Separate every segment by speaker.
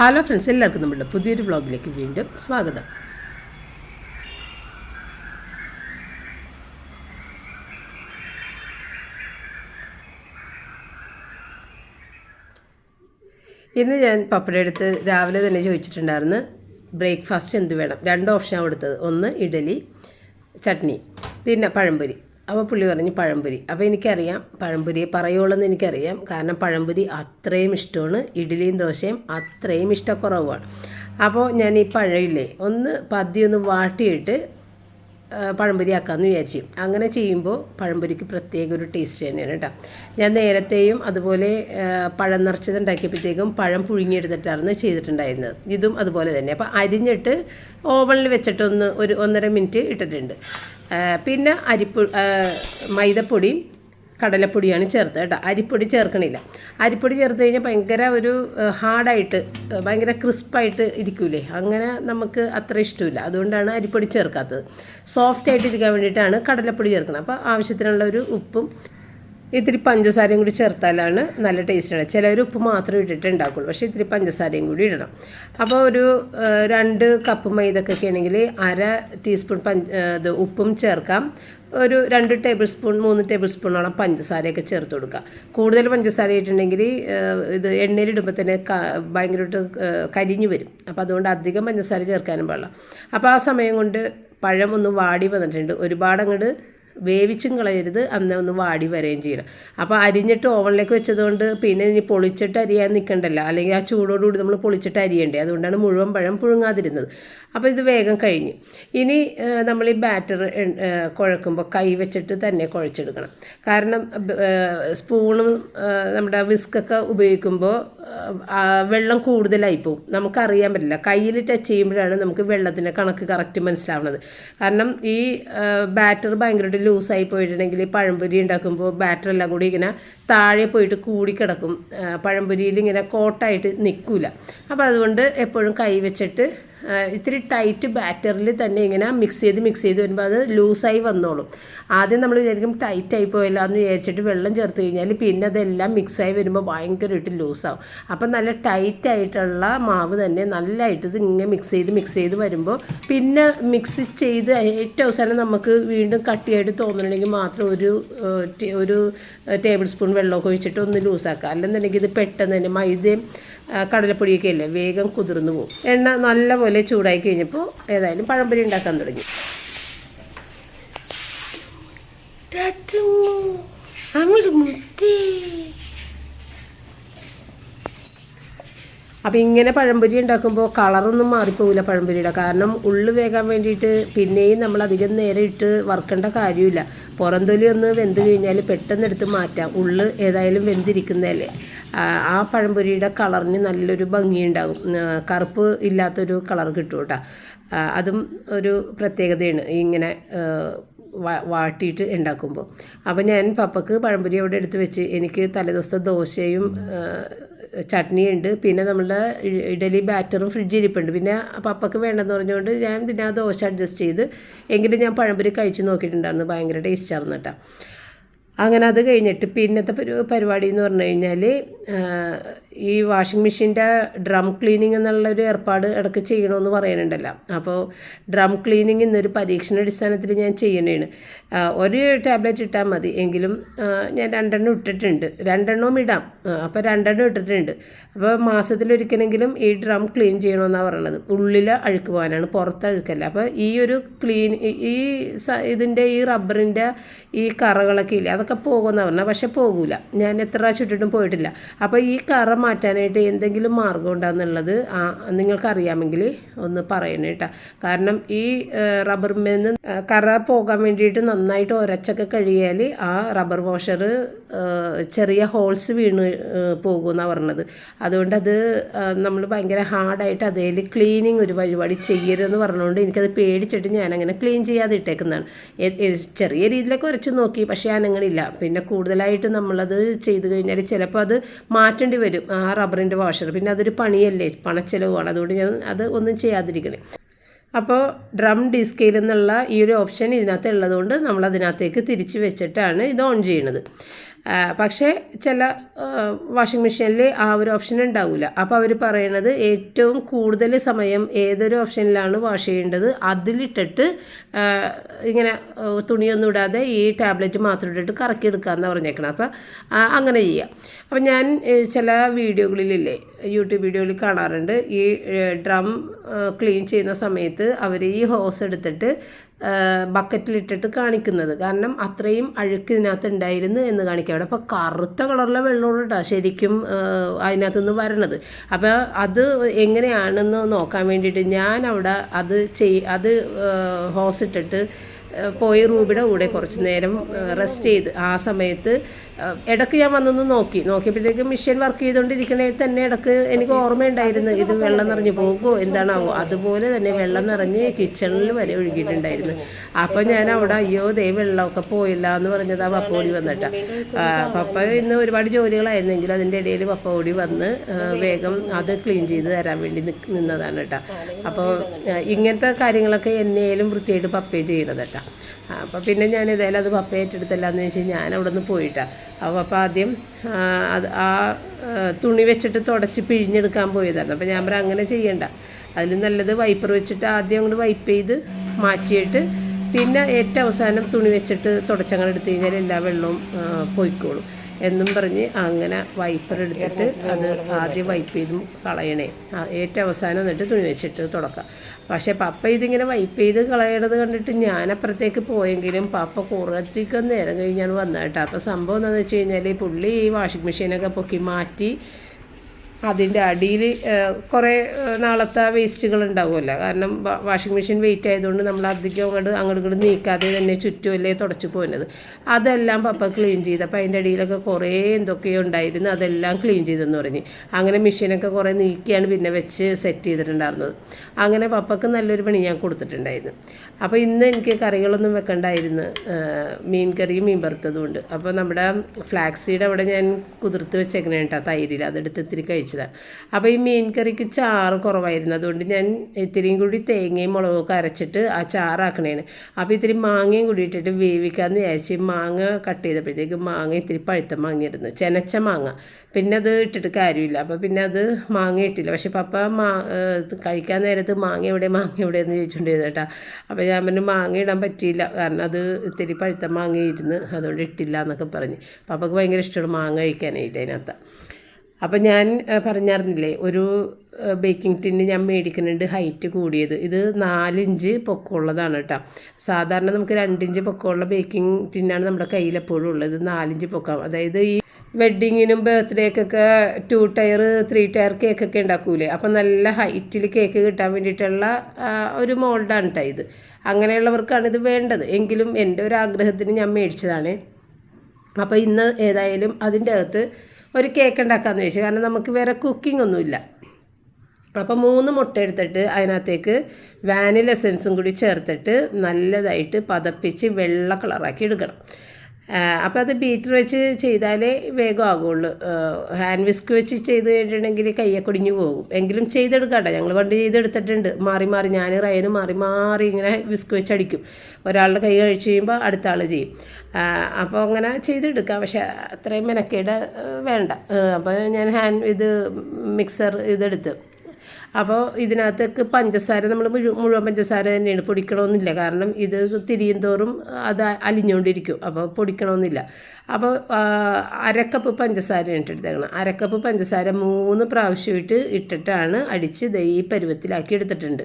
Speaker 1: Hello friends എല്ലാവർക്കും നമ്മുടെ പുതിയൊരു വ്ളോഗിലേക്ക് വീണ്ടും സ്വാഗതം. ഇന്ന് ഞാൻ പപ്പടം എടുത്ത് രാവിലെ തന്നെ ചോദിച്ചിട്ടുണ്ടായിരുന്നു ബ്രേക്ക്ഫാസ്റ്റ് എന്ത് വേണം? രണ്ട് ഓപ്ഷനാണ് കൊടുത്തത്. ഒന്ന് ഇഡലി ചട്നി പിന്നെ പഴംപൊരി. അപ്പോൾ പുള്ളി പറഞ്ഞു പഴംപൊരി. അപ്പോൾ എനിക്കറിയാം പഴംപൊരി പറയുള്ളൂ എനിക്കറിയാം. കാരണം പഴംപൊരി അത്രയും ഇഷ്ടമാണ്. ഇഡ്ഡലിയും ദോശയും അത്രയും ഇഷ്ടക്കുറവാണ് അപ്പോൾ ഞാൻ ഈ പഴമില്ലേ ഒന്ന് പതി ഒന്ന് വാട്ടിയിട്ട് പഴംപൊരി ആക്കാമെന്ന് വിചാരിച്ചു. അങ്ങനെ ചെയ്യുമ്പോൾ പഴംപൊരിക്ക് പ്രത്യേക ഒരു ടേസ്റ്റ് തന്നെയാണ് കേട്ടോ. ഞാൻ നേരത്തെയും അതുപോലെ പഴം നിറച്ചത് ഉണ്ടാക്കിയപ്പോഴത്തേക്കും പഴം പുഴുങ്ങിയെടുത്തിട്ടായിരുന്നു ചെയ്തിട്ടുണ്ടായിരുന്നത്. ഇതും അതുപോലെ തന്നെ. അപ്പോൾ അരിഞ്ഞിട്ട് ഓവനിൽ വെച്ചിട്ടൊന്ന് ഒരു ഒന്നര മിനിറ്റ് ഇട്ടിട്ടുണ്ട്. പിന്നെ അരിപ്പൊ മൈദപ്പൊടി കടലപ്പൊടിയാണ് ചേർത്തത് കേട്ടോ. അരിപ്പൊടി ചേർക്കണില്ല. അരിപ്പൊടി ചേർത്ത് കഴിഞ്ഞാൽ ഭയങ്കര ഒരു ഹാർഡായിട്ട് ഭയങ്കര ക്രിസ്പായിട്ട് ഇരിക്കൂലേ. അങ്ങനെ നമുക്ക് അത്ര ഇഷ്ടമില്ല. അതുകൊണ്ടാണ് അരിപ്പൊടി ചേർക്കാത്തത്. സോഫ്റ്റ് ആയിട്ട് ഇരിക്കാൻ വേണ്ടിയിട്ടാണ് കടലപ്പൊടി ചേർക്കുന്നത് അപ്പോൾ ആവശ്യത്തിനുള്ള ഒരു ഉപ്പും ഇത്തിരി പഞ്ചസാരയും കൂടി ചേർത്താലാണ് നല്ല ടേസ്റ്റാണ് ചിലവർ ഉപ്പ് മാത്രം ഇട്ടിട്ട് ഉണ്ടാക്കുള്ളൂ. പക്ഷേ ഇത്തിരി പഞ്ചസാരയും കൂടി ഇടണം. അപ്പോൾ ഒരു രണ്ട് കപ്പ് മൈദക്കൊക്കെ ആണെങ്കിൽ അര ടീസ്പൂൺ പഞ്ച ഇത് ഉപ്പും ചേർക്കാം. ഒരു രണ്ട് ടേബിൾ സ്പൂൺ മൂന്ന് ടേബിൾ സ്പൂണോളം പഞ്ചസാരയൊക്കെ ചേർത്ത് കൊടുക്കുക. കൂടുതൽ പഞ്ചസാര ഇട്ടിട്ടുണ്ടെങ്കിൽ ഇത് എണ്ണയിലിടുമ്പോൾ തന്നെ ഭയങ്കരമായിട്ട് കരിഞ്ഞു വരും. അപ്പോൾ അതുകൊണ്ട് അധികം പഞ്ചസാര ചേർക്കാനും പാടില്ല. അപ്പോൾ ആ സമയം കൊണ്ട് പഴം ഒന്ന് വാടി വന്നിട്ടുണ്ട്. ഒരുപാട് അങ്ങോട്ട് വേവിച്ചും കളയരുത്. അന്ന് ഒന്ന് വാടി വരികയും ചെയ്യണം. അപ്പോൾ അരിഞ്ഞിട്ട് ഓവനിലേക്ക് വെച്ചതുകൊണ്ട് പിന്നെ ഇനി പൊളിച്ചിട്ട് അരിയാൻ നിൽക്കണ്ടല്ലോ അല്ലെങ്കിൽ ആ ചൂടോടുകൂടി നമ്മൾ പൊളിച്ചിട്ട് അരിയണ്ടേ. അതുകൊണ്ടാണ് മുഴുവൻ പഴം പുഴുങ്ങാതിരുന്നത്. അപ്പോൾ ഇത് വേഗം കഴിഞ്ഞ്. ഇനി നമ്മൾ ഈ ബാറ്റർ കുഴക്കുമ്പോൾ കൈ വെച്ചിട്ട് തന്നെ കുഴച്ചെടുക്കണം. കാരണം സ്പൂണും നമ്മുടെ വിസ്കൊക്കെ ഉപയോഗിക്കുമ്പോൾ വെള്ളം കൂടുതലായി പോകും നമുക്കറിയാൻ പറ്റില്ല. കയ്യിൽ ടച്ച് ചെയ്യുമ്പോഴാണ് നമുക്ക് വെള്ളത്തിന്റെ കണക്ക് കറക്റ്റ് മനസ്സിലാവുന്നത്. കാരണം ഈ ബാറ്റർ ഭയങ്കരമായിട്ട് ലൂസായി പോയിട്ടുണ്ടെങ്കിൽ പഴംപൊരി ഉണ്ടാക്കുമ്പോൾ ബാറ്റർ എല്ലാം കൂടി ഇങ്ങനെ താഴെ പോയിട്ട് കൂടിക്കിടക്കും. പഴംപൊരിയിൽ ഇങ്ങനെ കോട്ടായിട്ട് നിൽക്കില്ല അപ്പോൾ അതുകൊണ്ട് എപ്പോഴും കൈ വെച്ചിട്ട് ഇത്തിരി ടൈറ്റ് ബാറ്ററിൽ തന്നെ ഇങ്ങനെ മിക്സ് ചെയ്ത് മിക്സ് ചെയ്ത് വരുമ്പോൾ അത് ലൂസായി വന്നോളും. ആദ്യം നമ്മൾ വിചാരിക്കും ടൈറ്റായി പോയല്ലോ എന്ന് വിചാരിച്ചിട്ട് വെള്ളം ചേർത്ത് കഴിഞ്ഞാൽ പിന്നെ അതെല്ലാം മിക്സായി വരുമ്പോൾ ഭയങ്കരമായിട്ട് ലൂസാവും അപ്പം നല്ല ടൈറ്റായിട്ടുള്ള മാവ് തന്നെ നല്ലതായിട്ട് ഇത് ഇങ്ങനെ മിക്സ് ചെയ്ത് മിക്സ് ചെയ്ത് വരുമ്പോൾ പിന്നെ മിക്സ് ചെയ്ത് ഏറ്റവും അവസാനം നമുക്ക് വീണ്ടും കട്ടിയായിട്ട് തോന്നണമെങ്കിൽ മാത്രം ഒരു ഒരു ടേബിൾ സ്പൂൺ വെള്ളമൊക്കെ ഒഴിച്ചിട്ട് ഒന്ന് ലൂസാക്കുക അല്ലെന്നുണ്ടെങ്കിൽ ഇത് പെട്ടെന്ന് തന്നെ മൈദയും കടലപ്പൊടിയൊക്കെ അല്ലേ വേഗം കുതിർന്നു പോകും എണ്ണ നല്ലപോലെ ചൂടായി കഴിഞ്ഞപ്പോൾ ഏതായാലും പഴംപൊരി ഉണ്ടാക്കാൻ തുടങ്ങി. അങ്ങോട്ട് മുത്തേ അപ്പോൾ ഇങ്ങനെ പഴംപൊരി ഉണ്ടാക്കുമ്പോൾ കളറൊന്നും മാറിപ്പോവില്ല പഴംപൊരിയുടെ. കാരണം ഉള്ളു വേകാൻ വേണ്ടിയിട്ട് പിന്നെയും നമ്മൾ അധികം നേരെ ഇട്ട് വറുക്കേണ്ട കാര്യമില്ല. പുറന്തൊലി ഒന്ന് വെന്ത് കഴിഞ്ഞാൽ പെട്ടെന്ന് എടുത്ത് മാറ്റാം. ഉള്ളു ഏതായാലും വെന്തിരിക്കുന്നതല്ലേ. ആ, പഴംപൊരിയുടെ കളറിന് നല്ലൊരു ഭംഗിയുണ്ടാകും. കറുപ്പ് ഇല്ലാത്തൊരു കളർ കിട്ടും കേട്ടോ അതും ഒരു പ്രത്യേകതയാണ് ഇങ്ങനെ വാട്ടിയിട്ട് ഉണ്ടാക്കുമ്പോൾ അപ്പോൾ ഞാൻ പപ്പക്ക് പഴംപൊരി അവിടെ എടുത്ത് വെച്ച് എനിക്ക് തലേദിവസത്തെ ദോശയും ചട്നിയുണ്ട്. പിന്നെ നമ്മളുടെ ഇഡലി ബാറ്ററും ഫ്രിഡ്ജിൽ ഇരിപ്പുണ്ട്. പിന്നെ പപ്പക്ക് വേണ്ടെന്ന് പറഞ്ഞുകൊണ്ട് ഞാൻ പിന്നെ ആ ദോശ അഡ്ജസ്റ്റ് ചെയ്ത് എങ്കിലും ഞാൻ പഴംപൊരി കഴിച്ച് നോക്കിയിട്ടുണ്ടായിരുന്നു. ഭയങ്കര ടേസ്റ്റായിരുന്നു കേട്ടോ. അങ്ങനെ അത് കഴിഞ്ഞിട്ട് പിന്നത്തെ പരി പരിപാടി എന്ന് പറഞ്ഞു കഴിഞ്ഞാൽ ഈ വാഷിംഗ് മെഷീന്റെ ഡ്രം ക്ലീനിങ് എന്നുള്ള ഒരു ഏർപ്പാട് ഇടയ്ക്ക് ചെയ്യണമെന്ന് പറയുന്നുണ്ടല്ലോ അപ്പോൾ ഡ്രം ക്ലീനിങ് ഇന്നൊരു പരീക്ഷണാടിസ്ഥാനത്തിൽ ഞാൻ ചെയ്യണേണ്. ഒരു ടാബ്ലറ്റ് ഇട്ടാൽ മതി. എങ്കിലും ഞാൻ രണ്ടെണ്ണം ഇട്ടിട്ടുണ്ട്. രണ്ടെണ്ണവും ഇടാം. അപ്പോൾ രണ്ടെണ്ണം ഇട്ടിട്ടുണ്ട്. അപ്പോൾ മാസത്തിലൊരിക്കലെങ്കിലും ഈ ഡ്രം ക്ലീൻ ചെയ്യണമെന്നാണ് പറയണത്. ഉള്ളിൽ അഴുക്ക് പോകാനാണ്. പുറത്ത് അഴുക്കല്ല അപ്പോൾ ഈ ഒരു ക്ലീൻ ഈ ഇതിന്റെ ഈ റബ്ബറിന്റെ ഈ കറകളൊക്കെ ഇല്ല അതൊക്കെ പോകുമെന്നാണ് പറഞ്ഞത്. പക്ഷേ പോകില്ല ഞാൻ എത്ര പ്രാവശ്യം ഇട്ടിട്ടും പോയിട്ടില്ല. അപ്പോൾ ഈ കറ മാറ്റാനായിട്ട് എന്തെങ്കിലും മാർഗം ഉണ്ടാകുന്നുള്ളത് നിങ്ങൾക്കറിയാമെങ്കിൽ ഒന്ന് പറയണേ കേട്ടോ. കാരണം ഈ റബ്ബർമേന്ന് കറ പോകാൻ വേണ്ടിയിട്ട് നന്നായിട്ട് ഒരച്ചൊക്കെ കഴിയാൽ ആ റബ്ബർ വാഷർ ചെറിയ ഹോൾസ് വീണ് പോകുമെന്നാണ് പറഞ്ഞത്. അതുകൊണ്ട് അത് നമ്മൾ ഭയങ്കര ഹാർഡായിട്ട് അതേൽ ക്ലീനിങ് ഒരു പരിപാടി ചെയ്യരുതെന്ന് പറഞ്ഞുകൊണ്ട് എനിക്കത് പേടിച്ചിട്ട് ഞാനങ്ങനെ ക്ലീൻ ചെയ്യാതെ ഇട്ടേക്കുന്നതാണ്. ചെറിയ രീതിയിലൊക്കെ ഉരച്ച് നോക്കി പക്ഷേ ഞാനങ്ങനെയില്ല പിന്നെ കൂടുതലായിട്ട് നമ്മളത് ചെയ്ത് കഴിഞ്ഞാൽ ചിലപ്പോൾ അത് മാറ്റേണ്ടി വരും. ആ റബ്ബറിന്റെ വാഷർ പിന്നെ അതൊരു പണിയല്ലേ? പണച്ചെലവാണ് അതുകൊണ്ട് ഞാൻ അത് ഒന്നും ചെയ്യാതിരിക്കണേ. അപ്പോൾ ഡ്രം ഡിസ്കയിൽ നിന്നുള്ള ഈ ഒരു ഓപ്ഷൻ ഇതിനകത്ത് ഉള്ളതുകൊണ്ട് നമ്മൾ അതിനകത്തേക്ക് തിരിച്ച് വെച്ചിട്ടാണ് ഇത് ഓൺ ചെയ്യണത്. ആ, പക്ഷേ ചില വാഷിംഗ് മെഷീനിൽ ആ ഒരു ഓപ്ഷൻ ഉണ്ടാവില്ല അപ്പോൾ അവർ പറയണത് ഏറ്റവും കൂടുതൽ സമയം ഏതൊരു ഓപ്ഷനിലാണ് വാഷ് ചെയ്യേണ്ടത് അതിലിട്ടിട്ട് ഇങ്ങനെ തുണിയൊന്നും ഇടാതെ ഈ ടാബ്ലറ്റ് മാത്രം ഇട്ടിട്ട് എടുക്കാമെന്നാണ് പറഞ്ഞേക്കണം. അപ്പോൾ അങ്ങനെ ചെയ്യാം. അപ്പോൾ ഞാൻ ചില വീഡിയോകളിലില്ലേ യൂട്യൂബ് വീഡിയോയിൽ കാണാറുണ്ട് ഈ ഡ്രം ക്ലീൻ ചെയ്യുന്ന സമയത്ത് അവർ ഈ ഹോസ് എടുത്തിട്ട് ബക്കറ്റിലിട്ടിട്ട് കാണിക്കുന്നത്. കാരണം അത്രയും അഴുക്ക് ഇതിനകത്ത് ഉണ്ടായിരുന്നു എന്ന് കാണിക്കാം. അവിടെ അപ്പോൾ കറുത്ത കളറിലെ വെള്ളമാണ് ശരിക്കും അതിനകത്ത് നിന്ന് വരണത്. അപ്പോൾ അത് എങ്ങനെയാണെന്ന് നോക്കാൻ വേണ്ടിയിട്ട് ഞാൻ അവിടെ അത് ചെയ് അത് ഹോസ് ഇട്ടിട്ട് പോയി റൂബിയുടെ കൂടെ കുറച്ച് നേരം റെസ്റ്റ് ചെയ്ത് ആ സമയത്ത് ആ, ഇടയ്ക്ക് ഞാൻ വന്നൊന്ന് നോക്കി. നോക്കിയപ്പോഴത്തേക്ക് മിഷൻ വർക്ക് ചെയ്തുകൊണ്ടിരിക്കണേ തന്നെ ഇടയ്ക്ക് എനിക്ക് ഓർമ്മയുണ്ടായിരുന്നു. ഇത് വെള്ളം നിറഞ്ഞു പോകുമോ? എന്താണാവോ? അതുപോലെ തന്നെ വെള്ളം നിറഞ്ഞ് കിച്ചണിൽ വരെ ഒഴുകിയിട്ടുണ്ടായിരുന്നു. അപ്പോൾ ഞാൻ അവിടെ അയ്യോ ദേ വെള്ളമൊക്കെ പോയില്ല എന്ന് പറഞ്ഞത് ആ പപ്പ ഓടി വന്നിട്ടാ. പപ്പ ഇന്ന് ഒരുപാട് ജോലികളായിരുന്നെങ്കിലും അതിന്റെ ഇടയിൽ പപ്പ ഓടി വന്ന് വേഗം അത് ക്ലീൻ ചെയ്ത് തരാൻ വേണ്ടി നിന്നതാണ് കേട്ടോ. അപ്പോൾ ഇങ്ങനത്തെ കാര്യങ്ങളൊക്കെ എന്നേലും വൃത്തിയായിട്ട് പപ്പേ ചെയ്യണത് കേട്ടോ. അപ്പോൾ പിന്നെ ഞാൻ ഏതായാലും അത് പപ്പ ഏറ്റെടുത്തല്ലാന്ന് വെച്ച് ഞാൻ അവിടെ നിന്ന് പോയിട്ടാണ് അപ്പോൾ അപ്പോൾ ആദ്യം അത് ആ തുണി വെച്ചിട്ട് തുടച്ച് പിഴിഞ്ഞെടുക്കാൻ പോയതായിരുന്നു. അപ്പോൾ ഞാൻ പറയാം അങ്ങനെ ചെയ്യണ്ട. അതിൽ നല്ലത് വൈപ്പർ വെച്ചിട്ട് ആദ്യം അങ്ങോട്ട് വൈപ്പ് ചെയ്ത് മാറ്റിയിട്ട് പിന്നെ ഏറ്റവും അവസാനം തുണി വെച്ചിട്ട് തുടച്ചങ്ങനെ എടുത്തു കഴിഞ്ഞാൽ എല്ലാ വെള്ളവും പോയിക്കോളും. എന്നും പറഞ്ഞ് അങ്ങനെ വൈപ്പർ എടുത്തിട്ട് അത് ആദ്യം വൈപ്പ് ചെയ്ത് കളയണേ. ഏറ്റവും അവസാനം എന്നിട്ട് തുണി വെച്ചിട്ട് തുടക്കാം. പക്ഷേ പപ്പ ഇതിങ്ങനെ വൈപ്പ് ചെയ്ത് കളയണത് കണ്ടിട്ട് ഞാൻ അപ്പുറത്തേക്ക് പോയെങ്കിലും പപ്പ കുറേത്തേക്ക് നേരം കഴിഞ്ഞാണ് വന്നത് കേട്ടോ. അപ്പോൾ സംഭവം എന്താണെന്ന് വെച്ച് കഴിഞ്ഞാൽ പുള്ളി ഈ വാഷിംഗ് മെഷീനൊക്കെ പൊക്കി മാറ്റി അതിന്റെ അടിയിൽ കുറേ നാളത്തെ വേസ്റ്റുകൾ ഉണ്ടാവുമല്ലോ. കാരണം വാഷിംഗ് മെഷീൻ വെയിറ്റ് ആയതുകൊണ്ട് നമ്മൾ അധികം അങ്ങോട്ട് അങ്ങോട്ട് ഇങ്ങോട്ട് നീക്കാതെ തന്നെ ചുറ്റുമല്ലേ തുടച്ച് പോകുന്നത് അതെല്ലാം പപ്പ ക്ലീൻ ചെയ്ത് അപ്പോൾ അതിന്റെ അടിയിലൊക്കെ കുറേ എന്തൊക്കെയോ ഉണ്ടായിരുന്നു അതെല്ലാം ക്ലീൻ ചെയ്തെന്ന് പറഞ്ഞ്. അങ്ങനെ മെഷീനൊക്കെ കുറേ നീക്കിയാണ് പിന്നെ വെച്ച് സെറ്റ് ചെയ്തിട്ടുണ്ടായിരുന്നത്. അങ്ങനെ പപ്പക്ക് നല്ലൊരു പണി ഞാൻ കൊടുത്തിട്ടുണ്ടായിരുന്നു. അപ്പോൾ ഇന്ന് എനിക്ക് കറികളൊന്നും വെക്കണ്ടായിരുന്നു മീൻ കറിയും മീൻ വറുത്തതും ഉണ്ട് അപ്പോൾ നമ്മുടെ ഫ്ലാക്സ് സീഡ് അവിടെ ഞാൻ കുതിർത്ത് വെച്ചേക്കണേട്ടാ തൈരിൽ. അതെടുത്ത് ഇത്തിരി കഴിച്ചതാണ് അപ്പോൾ ഈ മീൻ കറിക്ക് ചാറ് കുറവായിരുന്നു. അതുകൊണ്ട് ഞാൻ ഇത്തിരിയും കൂടി തേങ്ങയും മുളകൊക്കെ അരച്ചിട്ട് ആ ചാറാക്കണേണ് അപ്പോൾ ഇത്തിരി മാങ്ങയും കൂടി ഇട്ടിട്ട് വേവിക്കാമെന്ന് വിചാരിച്ച് മാങ്ങ കട്ട് ചെയ്തപ്പോഴത്തേക്ക് മാങ്ങ ഇത്തിരി പഴുത്ത മാങ്ങയായിരുന്നു. ചെനച്ച മാങ്ങ. പിന്നെ അത് ഇട്ടിട്ട് കാര്യമില്ല. അപ്പോൾ പിന്നെ അത് മാങ്ങ ഇട്ടില്ല. പക്ഷെ പപ്പ മാ കഴിക്കാൻ നേരത്ത് മാങ്ങ എവിടെ മാങ്ങ എവിടെ എന്ന് ചോദിച്ചുകൊണ്ടിരുന്നു അപ്പോൾ ഞാൻ പറഞ്ഞു മാങ്ങ ഇടാൻ പറ്റിയില്ല. കാരണം അത് ഇത്തിരി പഴുത്ത മാങ്ങ ഇരുന്ന് അതുകൊണ്ട് ഇട്ടില്ല എന്നൊക്കെ പറഞ്ഞ്. പപ്പക്ക് ഭയങ്കര ഇഷ്ടമാണ് മാങ്ങ കഴിക്കാനായിട്ട് അതിനകത്ത്. അപ്പം ഞാൻ പറഞ്ഞായിരുന്നില്ലേ ഒരു ബേക്കിംഗ് ടിന്ന് ഞാൻ മേടിക്കുന്നുണ്ട് ഹൈറ്റ് കൂടിയത്. ഇത് നാലിഞ്ച് പൊക്കമുള്ളതാണ് കേട്ടോ സാധാരണ നമുക്ക് രണ്ടിഞ്ച് പൊക്കമുള്ള ബേക്കിംഗ് ടിന്നാണ് നമ്മുടെ കയ്യിൽ എപ്പോഴും ഉള്ളത്. നാലിഞ്ച് പൊക്കം അതായത് ഈ വെഡ്ഡിങ്ങിനും ബർത്ത്ഡേക്കൊക്കെ ടു ടയർ ത്രീ ടയർ കേക്കൊക്കെ ഉണ്ടാക്കൂലേ? അപ്പം നല്ല ഹൈറ്റിൽ കേക്ക് കിട്ടാൻ വേണ്ടിയിട്ടുള്ള ഒരു മോൾഡാണ് കേട്ടോ ഇത്. അങ്ങനെയുള്ളവർക്കാണ് ഇത് വേണ്ടത്. എങ്കിലും എന്റെ ഒരു ആഗ്രഹത്തിന് ഞാൻ മേടിച്ചതാണ്. അപ്പോൾ ഇന്ന് ഏതായാലും അതിന്റെ അകത്ത് ഒരു കേക്ക് ഉണ്ടാക്കാമെന്ന് ചോദിച്ചു. കാരണം നമുക്ക് വേറെ കുക്കിംഗ് ഒന്നുമില്ല. അപ്പോൾ മൂന്ന് മുട്ട എടുത്തിട്ട് അതിനകത്തേക്ക് വാനില എസൻസും കൂടി ചേർത്തിട്ട് നല്ലതായിട്ട് പതപ്പിച്ച് വെള്ള കളറാക്കി എടുക്കണം. അപ്പോൾ അത് ബീറ്റർ വെച്ച് ചെയ്താലേ വേഗം ആകുള്ളൂ. ഹാൻഡ് വിസ്ക് വെച്ച് ചെയ്ത് കഴിഞ്ഞിട്ടുണ്ടെങ്കിൽ കയ്യെ കുടിഞ്ഞു പോകും. എങ്കിലും ചെയ്തെടുക്കട്ടെ. ഞങ്ങൾ പണ്ട് ചെയ്തെടുത്തിട്ടുണ്ട്. മാറി മാറി ഞാൻ റയന് മാറി മാറി ഇങ്ങനെ വിസ്ക് വെച്ച് അടിക്കും. ഒരാളുടെ കൈ കഴിച്ച് കഴിയുമ്പോൾ അടുത്ത ആൾ ചെയ്യും. അപ്പോൾ അങ്ങനെ ചെയ്തെടുക്കാം. പക്ഷേ അത്രയും മെനക്കേട് വേണ്ട. അപ്പോൾ ഞാൻ ഹാൻഡ് ഇത് മിക്സർ ഇതെടുത്ത്. അപ്പോൾ ഇതിനകത്തേക്ക് പഞ്ചസാര നമ്മൾ മുഴു മുഴുവൻ പഞ്ചസാര തന്നെയാണ് പൊടിക്കണമെന്നില്ല. കാരണം ഇത് തിരിയും തോറും അത് അലിഞ്ഞുകൊണ്ടിരിക്കും. അപ്പോൾ പൊടിക്കണമെന്നില്ല. അപ്പോൾ അരക്കപ്പ് പഞ്ചസാരയാണ് ഇട്ടെടുത്തേക്കണം അരക്കപ്പ് പഞ്ചസാര മൂന്ന് പ്രാവശ്യമായിട്ട് ഇട്ടിട്ടാണ് അടിച്ച് ദൈ പരുവത്തിലാക്കി എടുത്തിട്ടുണ്ട്.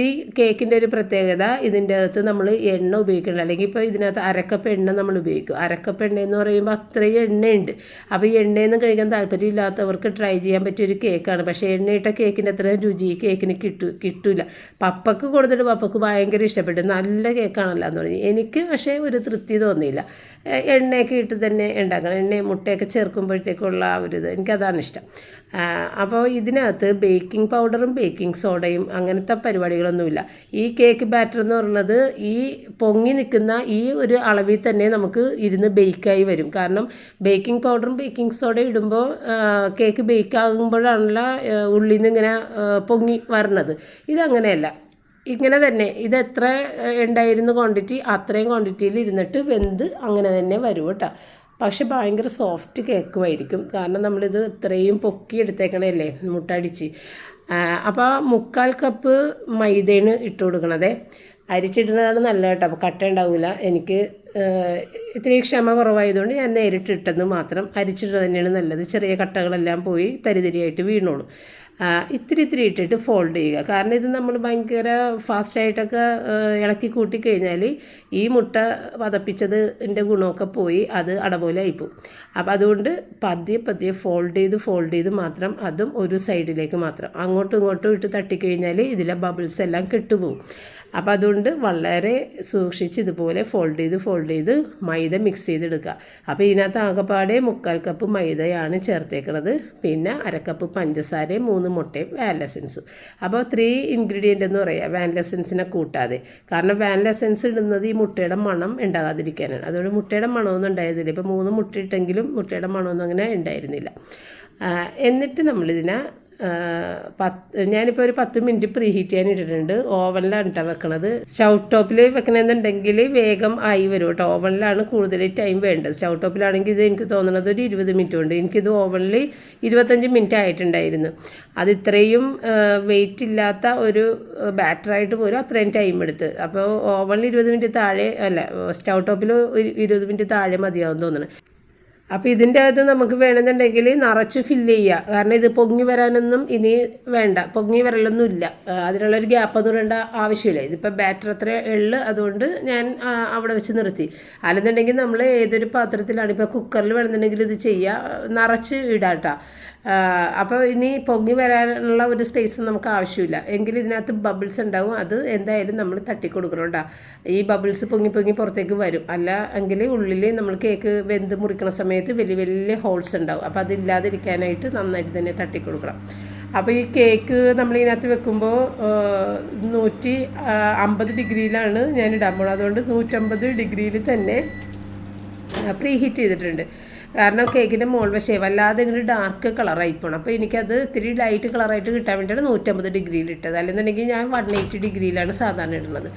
Speaker 1: ഈ കേക്കിന്റെ ഒരു പ്രത്യേകത ഇതിന്റെ അകത്ത് നമ്മൾ എണ്ണ ഉപയോഗിക്കണം. അല്ലെങ്കിൽ ഇപ്പോൾ ഇതിനകത്ത് അരക്കപ്പ് എണ്ണ നമ്മൾ ഉപയോഗിക്കും. അരക്കപ്പ് എണ്ണ എന്ന് പറയുമ്പോൾ അത്രയും എണ്ണയുണ്ട്. അപ്പോൾ ഈ എണ്ണയൊന്നും കഴിക്കാൻ താല്പര്യമില്ലാത്തവർക്ക് ട്രൈ ചെയ്യാൻ പറ്റിയ ഒരു കേക്കാണ്. പക്ഷേ എണ്ണയിട്ട കേക്കിന്റെ അത്രയും രുചി കേക്കിന് കിട്ടു കിട്ടില്ല പപ്പക്ക് കൊടുത്തിട്ട് പപ്പക്ക് ഭയങ്കര ഇഷ്ടപ്പെട്ടു. നല്ല കേക്കാണല്ലോ എന്ന് പറഞ്ഞു. എനിക്ക് പക്ഷേ ഒരു തൃപ്തി തോന്നിയില്ല. എണ്ണയൊക്കെ ഇട്ട് തന്നെ ഉണ്ടാക്കണം. എണ്ണയും മുട്ടയൊക്കെ ചേർക്കുമ്പോഴത്തേക്കുള്ള ഒരു ഇത്. എനിക്കതാണ് ഇഷ്ടം. അപ്പോൾ ഇതിനകത്ത് ബേക്കിംഗ് പൗഡറും ബേക്കിംഗ് സോഡയും അങ്ങനത്തെ പരിപാടികളൊന്നുമില്ല. ഈ കേക്ക് ബാറ്റർ എന്ന് പറയുന്നത് ഈ പൊങ്ങി നിൽക്കുന്ന ഈ ഒരു അളവിൽ തന്നെ നമുക്ക് ഇരുന്ന് ബേക്കായി വരും. കാരണം ബേക്കിംഗ് പൗഡറും ബേക്കിംഗ് സോഡയും ഇടുമ്പോൾ കേക്ക് ബേക്ക് ആകുമ്പോഴാണല്ലോ ഉള്ളിൽ നിന്ന് ഇങ്ങനെ പൊങ്ങി വരണത്. ഇതങ്ങനെയല്ല. ഇങ്ങനെ തന്നെ. ഇത് എത്ര ഉണ്ടായിരുന്ന ക്വാണ്ടിറ്റി അത്രയും ക്വാണ്ടിറ്റിയിൽ ഇരുന്നിട്ട് വെന്ത് അങ്ങനെ തന്നെ വരും കേട്ടോ. പക്ഷെ ഭയങ്കര സോഫ്റ്റ് കേക്കുമായിരിക്കും. കാരണം നമ്മളിത് ഇത്രയും പൊക്കി എടുത്തേക്കണല്ലേ മുട്ടടിച്ച് അപ്പോൾ മുക്കാൽ കപ്പ് മൈദയാണ് ഇട്ട് കൊടുക്കണതേ. അരിച്ചിടുന്നതാണ് നല്ല കേട്ടോ. അപ്പോൾ കട്ട ഉണ്ടാവില്ല എനിക്ക് ഇത്രയും ക്ഷമ കുറവായതുകൊണ്ട് ഞാൻ നേരിട്ട് ഇട്ടെന്ന് മാത്രം അരിച്ചിട്ട് തന്നെയാണ് നല്ലത്. ചെറിയ കട്ടകളെല്ലാം പോയി തരിതരിയായിട്ട് വീണോളൂ. ഇത്തിരി ഇത്തിരി ഇട്ടിട്ട് ഫോൾഡ് ചെയ്യുക. കാരണം ഇത് നമ്മൾ ഭയങ്കര ഫാസ്റ്റായിട്ടൊക്കെ ഇളക്കി കൂട്ടി കഴിഞ്ഞാൽ ഈ മുട്ട പതപ്പിച്ചതിന്റെ ഗുണമൊക്കെ പോയി അത് അടപോലെ ആയിപ്പോവും. അപ്പോൾ അതുകൊണ്ട് പതിയെ പതിയെ ഫോൾഡ് ചെയ്ത് ഫോൾഡ് ചെയ്ത് മാത്രം അതും ഒരു സൈഡിലേക്ക് മാത്രം അങ്ങോട്ടും ഇങ്ങോട്ടും ഇട്ട് തട്ടിക്കഴിഞ്ഞാൽ ഇതിലെ ബബിൾസ് എല്ലാം കെട്ടുപോകും. അപ്പോൾ അതുകൊണ്ട് വളരെ സൂക്ഷിച്ച് ഇതുപോലെ ഫോൾഡ് ചെയ്ത് ഫോൾഡ് ചെയ്ത് മൈദ മിക്സ് ചെയ്തെടുക്കുക. അപ്പോൾ ഇതിനകത്ത് ആകെപ്പാടെ മുക്കാൽ കപ്പ് മൈദയാണ് ചേർത്തേക്കുന്നത് പിന്നെ അരക്കപ്പ് പഞ്ചസാരയും മൂന്ന് മുട്ടയും വാനില എസൻസും അപ്പോൾ ത്രീ ഇൻഗ്രീഡിയന്റ് എന്ന് പറയുക വാനില എസൻസിനെ കൂട്ടാതെ. കാരണം വാനില എസൻസ് ഇടുന്നത് ഈ മുട്ടയുടെ മണം ഉണ്ടാകാതിരിക്കാനാണ്. അതുകൊണ്ട് മുട്ടയുടെ മണമൊന്നും ഉണ്ടായിരുന്നില്ല. ഇപ്പോൾ മൂന്ന് മുട്ട ഇട്ടെങ്കിലും മുട്ടയുടെ മണമൊന്നും അങ്ങനെ ഉണ്ടായിരുന്നില്ല. എന്നിട്ട് നമ്മളിതിനെ പത്ത് ഞാനിപ്പോൾ ഒരു പത്ത് മിനിറ്റ് പ്രീ ഹീറ്റ് ചെയ്യാൻ ഇട്ടിട്ടുണ്ട്. ഓവനിലാണ് കേട്ടോ വെക്കണത്. സ്റ്റൗ ടോപ്പിൽ വെക്കണമെന്നുണ്ടെങ്കിൽ വേഗം ആയി വരും കേട്ടോ ഓവനിലാണ് കൂടുതൽ ടൈം വേണ്ടത്. സ്റ്റൗ ടോപ്പിലാണെങ്കിൽ ഇത് എനിക്ക് തോന്നുന്നത് ഒരു ഇരുപത് മിനിറ്റ് കൊണ്ട്. എനിക്കിത് ഓവനിൽ ഇരുപത്തഞ്ച് മിനിറ്റ് ആയിട്ടുണ്ടായിരുന്നു. അത് ഇത്രയും വെയിറ്റ് ഇല്ലാത്ത ഒരു ബാറ്ററായിട്ട് പോലും അത്രയും ടൈം എടുത്ത്. അപ്പോൾ ഓവനിൽ ഇരുപത് മിനിറ്റ് താഴെ അല്ല സ്റ്റൗ ടോപ്പിൽ ഒരു ഇരുപത് മിനിറ്റ് താഴെ മതിയാവും തോന്നുന്നു അപ്പോൾ ഇതിന്റെ അകത്ത് നമുക്ക് വേണമെന്നുണ്ടെങ്കിൽ നിറച്ച് ഫില്ല് ചെയ്യുക കാരണം ഇത് പൊങ്ങി വരാനൊന്നും ഇനി വേണ്ട. പൊങ്ങി വരലൊന്നും ഇല്ല. അതിനുള്ളൊരു ഗ്യാപ്പ് ഒന്നും ഇടേണ്ട ആവശ്യമില്ല. ഇതിപ്പോൾ ബാറ്റർ അത്ര എള്ള് അതുകൊണ്ട് ഞാൻ അവിടെ വെച്ച് നിർത്തി. അല്ലെന്നുണ്ടെങ്കിൽ നമ്മൾ ഏതൊരു പാത്രത്തിലാണ് ഇപ്പോൾ കുക്കറിൽ വേണമെന്നുണ്ടെങ്കിൽ ഇത് ചെയ്യുക നിറച്ച് ഇടാം കേട്ടോ അപ്പോൾ ഇനി പൊങ്ങി വരാനുള്ള ഒരു സ്പേസ് നമുക്ക് ആവശ്യമില്ല. എങ്കിൽ ഇതിനകത്ത് ബബിൾസ് ഉണ്ടാവും. അത് എന്തായാലും നമ്മൾ തട്ടി കേട്ടോ ഈ ബബിൾസ് പൊങ്ങി പൊങ്ങി പുറത്തേക്ക് വരും. അല്ല എങ്കിൽ ഉള്ളിൽ നമ്മൾ കേക്ക് വെന്ത് മുറിക്കുന്ന സമയത്ത് വലിയ വലിയ ഹോൾസ് ഉണ്ടാവും. അപ്പോൾ അതില്ലാതിരിക്കാനായിട്ട് നന്നായിട്ട് തന്നെ തട്ടിക്കൊടുക്കണം. അപ്പോൾ ഈ കേക്ക് നമ്മൾ ഇതിനകത്ത് വെക്കുമ്പോൾ നൂറ്റി അമ്പത് ഡിഗ്രിയിലാണ് ഞാൻ ഇടാൻ പോകുന്നത് അതുകൊണ്ട് നൂറ്റമ്പത് ഡിഗ്രിയിൽ തന്നെ പ്രീ ഹീറ്റ് ചെയ്തിട്ടുണ്ട്. കാരണം കേക്കിന്റെ മോൾ വശേ വല്ലാതെ ഇങ്ങനെ ഡാർക്ക് കളറായി പോകണം അപ്പോൾ എനിക്കത് ഇത്തിരി ലൈറ്റ് കളറായിട്ട് കിട്ടാൻ വേണ്ടിയാണ് നൂറ്റമ്പത് ഡിഗ്രിയിൽ ഇട്ടത്. അല്ലെന്നുണ്ടെങ്കിൽ ഞാൻ വൺ എയ്റ്റി ഡിഗ്രിയിലാണ് സാധാരണ ഇടുന്നത്.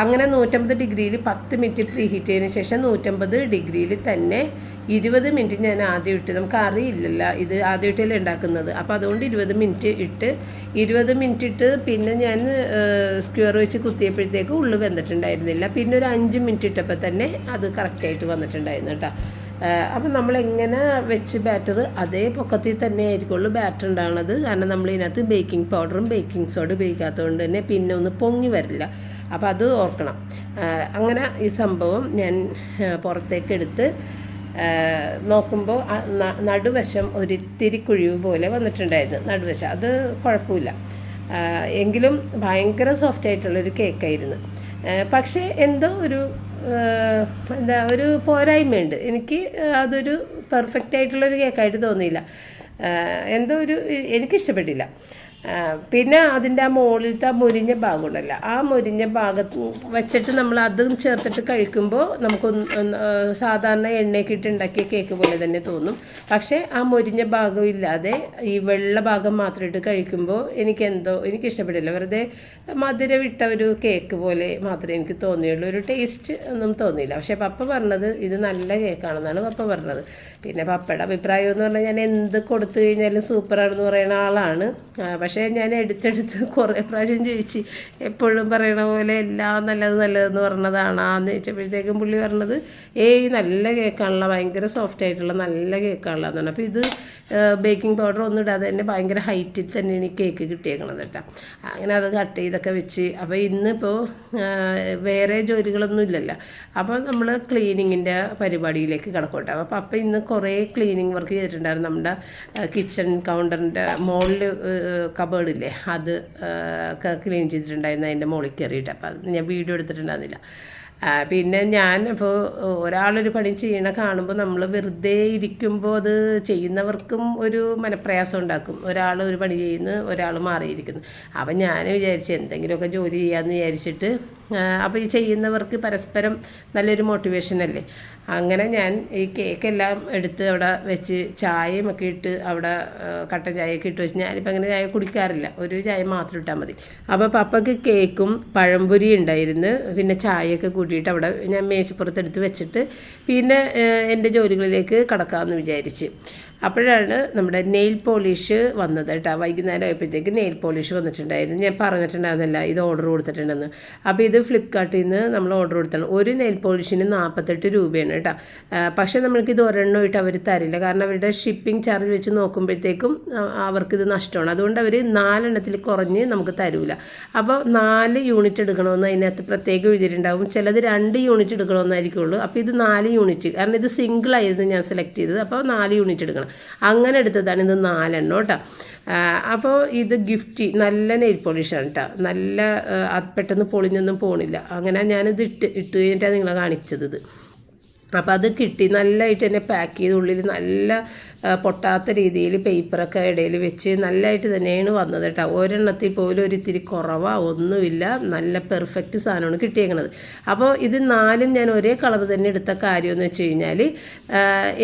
Speaker 1: അങ്ങനെ നൂറ്റമ്പത് ഡിഗ്രിയിൽ പത്ത് മിനിറ്റ് പ്രീ ഹീറ്റ് ചെയ്തതിന് ശേഷം നൂറ്റമ്പത് ഡിഗ്രിയിൽ തന്നെ ഇരുപത് മിനിറ്റ് ഞാൻ ആദ്യം ഇട്ട്. നമുക്ക് അറിയില്ലല്ല ഇത് ആദ്യം ഇട്ടല്ലേ ഉണ്ടാക്കുന്നത്. അപ്പോൾ അതുകൊണ്ട് ഇരുപത് മിനിറ്റ് ഇട്ട് ഇരുപത് മിനിറ്റ് ഇട്ട് പിന്നെ ഞാൻ സ്ക്വയർ വെച്ച് കുത്തിയപ്പോഴത്തേക്ക് ഉള്ളു വെന്തിട്ടുണ്ടായിരുന്നില്ല. പിന്നെ ഒരു അഞ്ച് മിനിറ്റ് ഇട്ടപ്പോൾ തന്നെ അത് കറക്റ്റായിട്ട് വന്നിട്ടുണ്ടായിരുന്നു കേട്ടോ. അപ്പം നമ്മൾ എങ്ങനെ വെച്ച് ബാറ്റർ അതേ പൊക്കത്തിൽ തന്നെ ആയിരിക്കുള്ളൂ ബാറ്റർ ഉണ്ടാകുന്നത് കാരണം നമ്മൾ ഇതിനകത്ത് ബേക്കിംഗ് പൗഡറും ബേക്കിംഗ് സോഡ ഉപയോഗിക്കാത്തതുകൊണ്ട് തന്നെ പിന്നെ ഒന്ന് പൊങ്ങി വരില്ല. അപ്പോൾ അത് ഓർക്കണം. അങ്ങനെ ഈ സംഭവം ഞാൻ പുറത്തേക്ക് എടുത്ത് നോക്കുമ്പോൾ നടുവശം ഒരിത്തിരി കുഴിവ് പോലെ വന്നിട്ടുണ്ടായിരുന്നു. നടുവശം. അത് കുഴപ്പമില്ല. എങ്കിലും ഭയങ്കര സോഫ്റ്റ് ആയിട്ടുള്ളൊരു കേക്കായിരുന്നു പക്ഷേ എന്തോ ഒരു എന്താ ഒരു പോരായ്മയുണ്ട്. എനിക്ക് അതൊരു പെർഫെക്റ്റ് ആയിട്ടുള്ളൊരു കേക്കായിട്ട് തോന്നിയില്ല. എന്തോ ഒരു എനിക്കിഷ്ടപ്പെട്ടില്ല പിന്നെ അതിന്റെ ആ മുകളിലത്തെ ആ മുരിഞ്ഞ ഭാഗമുണ്ടല്ലോ. ആ മുരിഞ്ഞ ഭാഗത്ത് വെച്ചിട്ട് നമ്മൾ അതും ചേർത്തിട്ട് കഴിക്കുമ്പോൾ നമുക്ക് സാധാരണ എണ്ണയൊക്കെ ഇട്ട് ഉണ്ടാക്കിയ കേക്ക് പോലെ തന്നെ തോന്നും. പക്ഷേ ആ മുരിഞ്ഞ ഭാഗം ഇല്ലാതെ ഈ വെള്ള ഭാഗം മാത്രം ഇട്ട് കഴിക്കുമ്പോൾ എനിക്ക് എന്തോ എനിക്ക് ഇഷ്ടപ്പെടില്ല വെറുതെ മധുരം ഇട്ട ഒരു കേക്ക് പോലെ മാത്രമേ എനിക്ക് തോന്നിയുള്ളൂ. ഒരു ടേസ്റ്റ് ഒന്നും തോന്നിയില്ല. പക്ഷേ പപ്പ പറഞ്ഞത് ഇത് നല്ല കേക്കാണെന്നാണ് പപ്പ പറഞ്ഞത്. പിന്നെ പപ്പയുടെ അഭിപ്രായം എന്ന് പറഞ്ഞാൽ ഞാൻ എന്ത് കൊടുത്തു കഴിഞ്ഞാലും സൂപ്പറാണെന്ന് പറയുന്ന ആളാണ്. പക്ഷേ ഞാൻ എടുത്തെടുത്ത് കുറേ പ്രാവശ്യം ചോദിച്ച് എപ്പോഴും പറയണ പോലെ എല്ലാം നല്ലത് നല്ലതെന്ന് പറഞ്ഞതാണാന്ന് ചോദിച്ചപ്പോഴത്തേക്കും പുള്ളി പറഞ്ഞത് ഏയ് നല്ല കേക്കാണല്ലോ ഭയങ്കര സോഫ്റ്റ് ആയിട്ടുള്ള നല്ല കേക്കാണല്ലോ എന്നാണ് അപ്പോൾ ഇത് ബേക്കിംഗ് പൗഡർ ഒന്നും ഇടാതെ തന്നെ ഭയങ്കര ഹൈറ്റിൽ തന്നെയാണ് ഈ കേക്ക് കിട്ടിയേക്കണത് കേട്ടോ. അങ്ങനെ അത് കട്ട് ചെയ്തൊക്കെ വെച്ച് അപ്പോൾ ഇന്നിപ്പോൾ വേറെ ജോലികളൊന്നും ഇല്ലല്ലോ. അപ്പോൾ നമ്മൾ ക്ലീനിങ്ങിന്റെ പരിപാടിയിലേക്ക് കിടക്കോട്ടെ അപ്പോൾ അപ്പം ഇന്ന് കുറേ ക്ലീനിങ് വർക്ക് ചെയ്തിട്ടുണ്ടായിരുന്നു നമ്മുടെ കിച്ചൺ കൗണ്ടറിന്റെ മുകളിൽ കബേർഡില്ലേ അത് ക്ലീൻ ചെയ്തിട്ടുണ്ടായിരുന്നു അതിന്റെ മുകളിൽ കയറിയിട്ട്. അപ്പോൾ അത് ഞാൻ വീഡിയോ എടുത്തിട്ടുണ്ടായിരുന്നില്ല. പിന്നെ ഞാൻ ഇപ്പോൾ ഒരാളൊരു പണി ചെയ്യണ കാണുമ്പോൾ നമ്മൾ വെറുതെ ഇരിക്കുമ്പോൾ അത് ചെയ്യുന്നവർക്കും ഒരു മനപ്രയാസം ഉണ്ടാക്കും. ഒരാൾ ഒരു പണി ചെയ്യുന്നു ഒരാൾ മാറിയിരിക്കുന്നു. അപ്പം ഞാൻ വിചാരിച്ചു എന്തെങ്കിലുമൊക്കെ ജോലി ചെയ്യാമെന്ന് വിചാരിച്ചിട്ട് അപ്പോൾ ഈ ചെയ്യുന്നവർക്ക് പരസ്പരം നല്ലൊരു മോട്ടിവേഷൻ അല്ലേ? അങ്ങനെ ഞാൻ ഈ കേക്കെല്ലാം എടുത്ത് അവിടെ വെച്ച് ചായയും ഒക്കെ ഇട്ട് അവിടെ കട്ടൻ ചായയൊക്കെ ഇട്ട് വെച്ച് ഞാനിപ്പോൾ അങ്ങനെ ചായ കുടിക്കാറില്ല. ഒരു ചായ മാത്രം ഇട്ടാൽ മതി. അപ്പോൾ പപ്പയ്ക്ക് കേക്കും പഴംപൊരി ഉണ്ടായിരുന്നു. പിന്നെ ചായയൊക്കെ കൂട്ടിയിട്ട് അവിടെ ഞാൻ മേശപ്പുറത്തെടുത്ത് വെച്ചിട്ട് പിന്നെ എന്റെ ജോലികളിലേക്ക് കടക്കാമെന്ന് വിചാരിച്ച്. അപ്പോഴാണ് നമ്മുടെ നെയിൽ പോളിഷ് വന്നത് കേട്ടോ. വൈകുന്നേരം ആയപ്പോഴത്തേക്ക് നെയിൽ പോളിഷ് വന്നിട്ടുണ്ടായിരുന്നു. ഞാൻ പറഞ്ഞിട്ടുണ്ടായിരുന്നില്ല ഇത് ഓർഡർ കൊടുത്തിട്ടുണ്ടെന്ന്. അപ്പോൾ ഇത് ഫ്ലിപ്കാർട്ടിൽ നിന്ന് നമ്മൾ ഓർഡർ കൊടുത്താണ് ഒരു നെയിൽ പോളിഷിന് നാൽപ്പത്തെട്ട് രൂപയാണ് കേട്ടോ. പക്ഷെ ഒരെണ്ണം ആയിട്ട് അവർ തരില്ല. കാരണം അവരുടെ ഷിപ്പിംഗ് ചാർജ് വെച്ച് നോക്കുമ്പോഴത്തേക്കും അവർക്കിത് നഷ്ടമാണ്. അതുകൊണ്ട് അവർ നാലെണ്ണത്തിൽ കുറഞ്ഞ് നമുക്ക് തരൂല. അപ്പോൾ നാല് യൂണിറ്റ് എടുക്കണമെന്ന് അതിനകത്ത് പ്രത്യേകം എഴുതിയിട്ടുണ്ടാകും ചിലത് രണ്ട് യൂണിറ്റ് എടുക്കണമെന്നായിരിക്കുള്ളൂ. അപ്പോൾ ഇത് നാല് യൂണിറ്റ് കാരണം ഇത് സിംഗിൾ ആയിരുന്നു ഞാൻ സെലക്ട് ചെയ്തത്. അപ്പോൾ നാല് യൂണിറ്റ് എടുക്കണം. അങ്ങനെ എടുത്തതാണ് ഇത് നാലെണ്ണം കേട്ടോ. അപ്പോൾ ഇത് ഗിഫ്റ്റ് നല്ല നെയിൽ പോളിഷാണ് കേട്ടോ നല്ല പെട്ടെന്ന് പൊളിഞ്ഞൊന്നും പോണില്ല. അങ്ങനെ ഞാനിത് ഇട്ട് ഇട്ട് കഴിഞ്ഞിട്ടാണ് നിങ്ങളെ കാണിച്ചത് അപ്പോൾ അത് കിട്ടി. നല്ലതായിട്ട് തന്നെ പാക്ക് ചെയ്ത് ഉള്ളിൽ നല്ല പൊട്ടാത്ത രീതിയിൽ പേപ്പറൊക്കെ ഇടയിൽ വെച്ച് നല്ലതായിട്ട് തന്നെയാണ് വന്നത് കേട്ടോ. ഒരെണ്ണത്തിൽ പോലും ഒരിത്തിരി കുറവാ ഒന്നുമില്ല. നല്ല പെർഫെക്റ്റ് സാധനമാണ് കിട്ടിയേക്കണത്. അപ്പോൾ ഇത് നാലും ഞാൻ ഒരേ കളർ തന്നെ എടുത്ത കാര്യമെന്ന് വെച്ച് കഴിഞ്ഞാൽ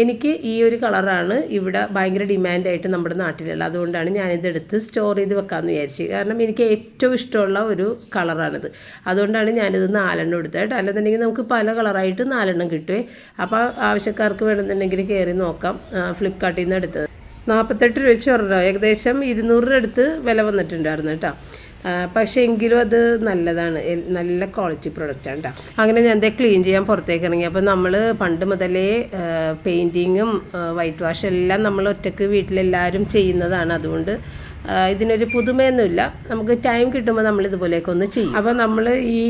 Speaker 1: എനിക്ക് ഈ ഒരു കളറാണ് ഇവിടെ ഭയങ്കര ഡിമാൻഡായിട്ട് നമ്മുടെ നാട്ടിലുള്ള അതുകൊണ്ടാണ് ഞാനിത് എടുത്ത് സ്റ്റോർ ചെയ്ത് വെക്കാമെന്ന് വിചാരിച്ചു. കാരണം എനിക്ക് ഏറ്റവും ഇഷ്ടമുള്ള ഒരു കളറാണിത് അതുകൊണ്ടാണ് ഞാനിത് നാലെണ്ണം എടുത്തത് കേട്ടോ. അല്ലെന്നുണ്ടെങ്കിൽ നമുക്ക് പല കളറായിട്ട് നാലെണ്ണം കിട്ടുമേ അപ്പോൾ ആവശ്യക്കാർക്ക് വേണമെന്നുണ്ടെങ്കിൽ കയറി നോക്കാം. ഫ്ലിപ്കാർട്ടിൽ നിന്ന് എടുത്തത്. നാൽപ്പത്തെട്ട് രൂപ വെച്ച് പറഞ്ഞു ഏകദേശം ഇരുന്നൂറിന് അടുത്ത് വില വന്നിട്ടുണ്ടായിരുന്നു കേട്ടോ. പക്ഷേ എങ്കിലും അത് നല്ലതാണ്. നല്ല ക്വാളിറ്റി പ്രൊഡക്റ്റാണ് കേട്ടോ അങ്ങനെ ഞാൻ ദേ ക്ലീൻ ചെയ്യാൻ പുറത്തേക്ക് ഇറങ്ങി. അപ്പോൾ നമ്മൾ പണ്ട് മുതലേ പെയിന്റിങ്ങും വൈറ്റ് വാഷ് എല്ലാം നമ്മൾ ഒറ്റയ്ക്ക് വീട്ടിലെല്ലാവരും ചെയ്യുന്നതാണ്. അതുകൊണ്ട് ഇതിനൊരു പുതുമയൊന്നുമില്ല. നമുക്ക് ടൈം കിട്ടുമ്പോൾ നമ്മൾ ഇതുപോലെയൊക്കെ ഒന്ന് ചെയ്യും. അപ്പോൾ നമ്മൾ ഈ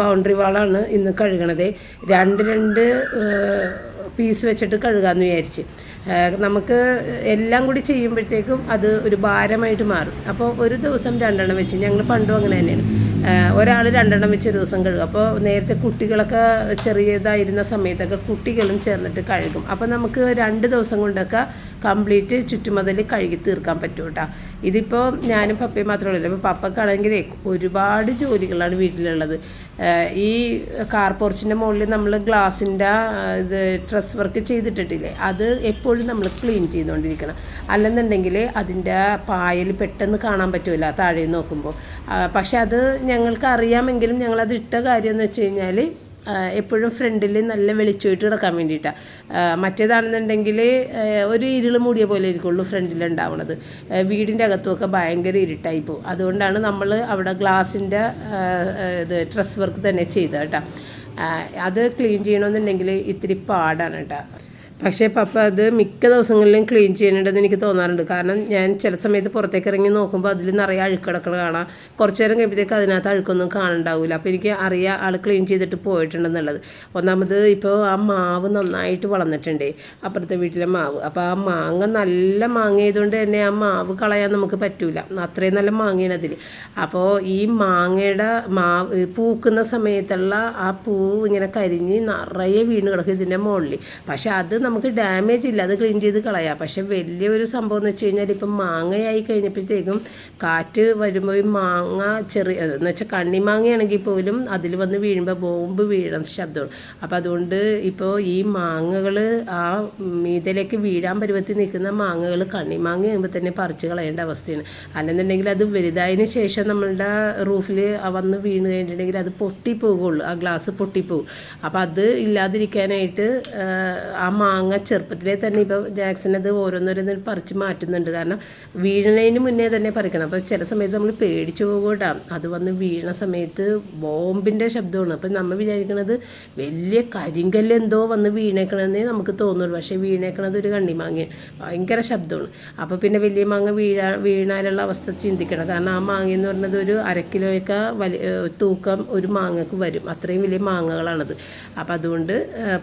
Speaker 1: ബൗണ്ടറി വാളാണ് ഇന്ന് കഴുകണത്. രണ്ട് രണ്ട് പീസ് വെച്ചിട്ട് കഴുകാമെന്ന് വിചാരിച്ച്. നമുക്ക് എല്ലാം കൂടി ചെയ്യുമ്പോഴത്തേക്കും അത് ഒരു ഭാരമായിട്ട് മാറും. അപ്പോൾ ഒരു ദിവസം രണ്ടെണ്ണം വെച്ച് ഞങ്ങൾ പണ്ടും അങ്ങനെ തന്നെയാണ്. ഒരാൾ രണ്ടെണ്ണം വെച്ച് ഒരു ദിവസം കഴുകും. അപ്പോൾ നേരത്തെ കുട്ടികളൊക്കെ ചെറിയതായിരുന്ന സമയത്തൊക്കെ കുട്ടികളും ചേർന്നിട്ട് കഴുകും. അപ്പോൾ നമുക്ക് രണ്ട് ദിവസം കൊണ്ടൊക്കെ കംപ്ലീറ്റ് ചുറ്റുമതിൽ കഴുകി തീർക്കാൻ പറ്റും കേട്ടോ. ഇതിപ്പോൾ ഞാനും പപ്പയും മാത്രമല്ല ഉള്ളൂ. അപ്പോൾ പപ്പക്കാണെങ്കിൽ ഒരുപാട് ജോലികളാണ് വീട്ടിലുള്ളത്. ഈ കാർ പോർച്ചിന്റെ മുകളിൽ നമ്മൾ ഗ്ലാസിന്റെ ഇത് ഡ്രസ് വർക്ക് ചെയ്തിട്ടിട്ടില്ലേ അത് എപ്പോഴും നമ്മൾ ക്ലീൻ ചെയ്തുകൊണ്ടിരിക്കണം. അല്ലെന്നുണ്ടെങ്കിൽ അതിന്റെ പായൽ പെട്ടെന്ന് കാണാൻ പറ്റില്ല താഴെ നോക്കുമ്പോൾ പക്ഷെ അത് ഞങ്ങൾക്ക് അറിയാമെങ്കിലും ഞങ്ങളത് ഇട്ട കാര്യം എന്ന് വെച്ച് കഴിഞ്ഞാൽ എപ്പോഴും ഫ്രണ്ടിൽ നല്ല വെളിച്ചമായിട്ട് കിടക്കാൻ വേണ്ടിയിട്ടാണ് മറ്റേതാണെന്നുണ്ടെങ്കിൽ ഒരു ഇരുൾ മൂടിയ പോലെ ഇരിക്കുള്ളൂ ഉണ്ടാവുന്നത് വീടിന്റെ അകത്തുമൊക്കെ ഭയങ്കര ഇരുട്ടായി പോകും. അതുകൊണ്ടാണ് നമ്മൾ അവിടെ ഗ്ലാസിന്റെ ഇത് ഡ്രസ് വർക്ക് തന്നെ ചെയ്തത് കേട്ടോ. അത് ക്ലീൻ ചെയ്യണമെന്നുണ്ടെങ്കിൽ ഇത്തിരി പാടാണ് കേട്ടോ. പക്ഷേ പപ്പ അത് മിക്ക ദിവസങ്ങളിലും ക്ലീൻ ചെയ്യണമെന്ന് എനിക്ക് തോന്നാറുണ്ട്. കാരണം ഞാൻ ചില സമയത്ത് പുറത്തേക്ക് ഇറങ്ങി നോക്കുമ്പോൾ അതിൽ നിറയെ അഴുക്കടക്കൾ കാണാം. കുറച്ച് നേരം കഴിയുമ്പോഴത്തേക്ക് അതിനകത്ത് അഴുക്കൊന്നും കാണണ്ടാവില്ല അപ്പോൾ എനിക്ക് അറിയാം ആൾ ക്ലീൻ ചെയ്തിട്ട് പോയിട്ടുണ്ടെന്നുള്ളത്. ഒന്നാമത് ഇപ്പോൾ ആ മാവ് നന്നായിട്ട് വളർന്നിട്ടുണ്ട്. അപ്പുറത്തെ വീട്ടിലെ മാവ്. അപ്പോൾ ആ മാങ്ങ നല്ല മാങ്ങ ആയതുകൊണ്ട് തന്നെ ആ മാവ് കളയാൻ നമുക്ക് പറ്റൂല. അത്രയും നല്ല മാങ്ങയാണ് അതിൽ അപ്പോൾ ഈ മാങ്ങയുടെ മാവ് പൂക്കുന്ന സമയത്തുള്ള ആ പൂവ് ഇങ്ങനെ കരിഞ്ഞ് നിറയെ വീണ് കിടക്കും ഇതിന്റെ മുകളിൽ പക്ഷെ അത് നമുക്ക് ഡാമേജ് ഇല്ല. അത് ക്ലീൻ ചെയ്ത് കളയാം. പക്ഷെ വലിയൊരു സംഭവം എന്ന് വെച്ച് കഴിഞ്ഞാൽ ഇപ്പം മാങ്ങയായി കഴിഞ്ഞപ്പോഴത്തേക്കും കാറ്റ് വരുമ്പോൾ ഈ മാങ്ങ ചെറിയ എന്ന് വെച്ചാൽ കണ്ണിമാങ്ങയാണെങ്കിൽ പോലും അതിൽ വന്ന് വീഴുമ്പോൾ ബോംബ് വീഴുന്ന ശബ്ദമാണ് അപ്പോൾ അതുകൊണ്ട് ഇപ്പോൾ ഈ മാങ്ങകൾ ആ മീതയിലേക്ക് വീഴാൻ പരുവത്തിൽ നിൽക്കുന്ന മാങ്ങകൾ കണ്ണിമാങ്ങ ആകുമ്പോൾ തന്നെ പറിച്ച് കളയേണ്ട അവസ്ഥയാണ്. അല്ലെന്നുണ്ടെങ്കിൽ അത് വലുതായതിനു ശേഷം നമ്മളുടെ റൂഫിൽ വന്ന് വീണ് കഴിഞ്ഞിട്ടുണ്ടെങ്കിൽ അത് പൊട്ടിപ്പോകുള്ളൂ ആ ഗ്ലാസ് പൊട്ടിപ്പോകും അപ്പോൾ അത് ഇല്ലാതിരിക്കാനായിട്ട് ആ, ആ മാങ്ങ ചെറുപ്പത്തിലേ തന്നെ ഇപ്പോൾ അത് ഓരോന്നോരോന്ന് പറിച്ച് മാറ്റുന്നുണ്ട്. കാരണം വീഴുന്നതിന് മുന്നേ തന്നെ പറിക്കണം. അപ്പോൾ ചില സമയത്ത് നമ്മൾ പേടിച്ചു പോകൂട്ടാ അത് വന്ന് വീണ സമയത്ത് ബോംബിന്റെ ശബ്ദമാണ്. അപ്പോൾ നമ്മൾ വിചാരിക്കണത് വലിയ കരിങ്കല്ല് എന്തോ വന്ന് വീണേക്കണമെന്നേ നമുക്ക് തോന്നുള്ളൂ. പക്ഷേ വീണേക്കണത് ഒരു കണ്ണിമാങ്ങയാണ്. ഭയങ്കര ശബ്ദമാണ്. അപ്പോൾ പിന്നെ വലിയ മാങ്ങ വീഴാ വീണാലുള്ള അവസ്ഥ ചിന്തിക്കണം. കാരണം ആ മാങ്ങ എന്ന് പറഞ്ഞത് ഒരു അര കിലോയൊക്കെ വലിയ തൂക്കം ഒരു മാങ്ങക്ക് വരും. അത്രയും വലിയ മാങ്ങകളാണത്. അപ്പോൾ അതുകൊണ്ട്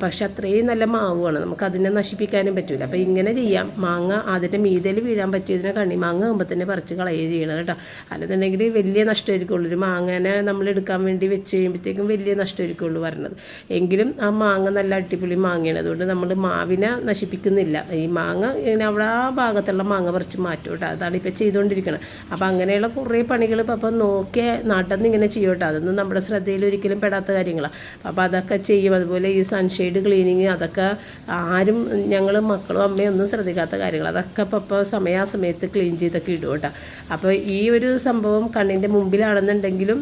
Speaker 1: പക്ഷെ അത്രയും നല്ല മാവുമാണ്. നമുക്ക് നമുക്ക് അതിനെ നശിപ്പിക്കാനും പറ്റില്ല അപ്പോൾ ഇങ്ങനെ ചെയ്യാം. മാങ്ങ അതിന്റെ മീതയിൽ വീഴാൻ പറ്റിയതിനെ കണ്ണി മാങ്ങ ആകുമ്പോൾ തന്നെ പറിച്ച് കളയുക ചെയ്യണം കേട്ടോ. അല്ലെന്നുണ്ടെങ്കിൽ വലിയ നഷ്ടമായിരിക്കുള്ളൂ. ഒരു മാങ്ങനെ നമ്മൾ എടുക്കാൻ വേണ്ടി വെച്ച് കഴിയുമ്പോഴത്തേക്കും വലിയ നഷ്ടമായിരിക്കുള്ളൂ വരണത് എങ്കിലും ആ മാങ്ങ നല്ല അടിപൊളി മാങ്ങയാണ്. അതുകൊണ്ട് നമ്മൾ മാവിനെ നശിപ്പിക്കുന്നില്ല. ഈ മാങ്ങ ഇങ്ങനെ അവിടെ ആ ഭാഗത്തുള്ള മാങ്ങ പറിച്ച് മാറ്റും കേട്ടോ. അതാണ് ഇപ്പോൾ ചെയ്തുകൊണ്ടിരിക്കുന്നത് അപ്പോൾ അങ്ങനെയുള്ള കുറേ പണികൾ അപ്പം നോക്കിയ നടന്ന് ഇങ്ങനെ ചെയ്യും കേട്ടോ. അതൊന്നും നമ്മുടെ ശ്രദ്ധയിൽ ഒരിക്കലും പെടാത്ത കാര്യങ്ങളാണ് അപ്പോൾ അതൊക്കെ ചെയ്യും. അതുപോലെ ഈ സൺഷെയ്ഡ് ക്ലീനിങ് അതൊക്കെ ആരും ഞങ്ങൾ മക്കളും അമ്മയും ഒന്നും ശ്രദ്ധിക്കാത്ത കാര്യങ്ങൾ അതൊക്കെ ഇപ്പോൾ ഇപ്പോൾ സമയാസമയത്ത് ക്ലീൻ ചെയ്തൊക്കെ ഇടും കേട്ടോ. അപ്പോൾ ഈ ഒരു സംഭവം കണ്ണിന്റെ മുമ്പിലാണെന്നുണ്ടെങ്കിലും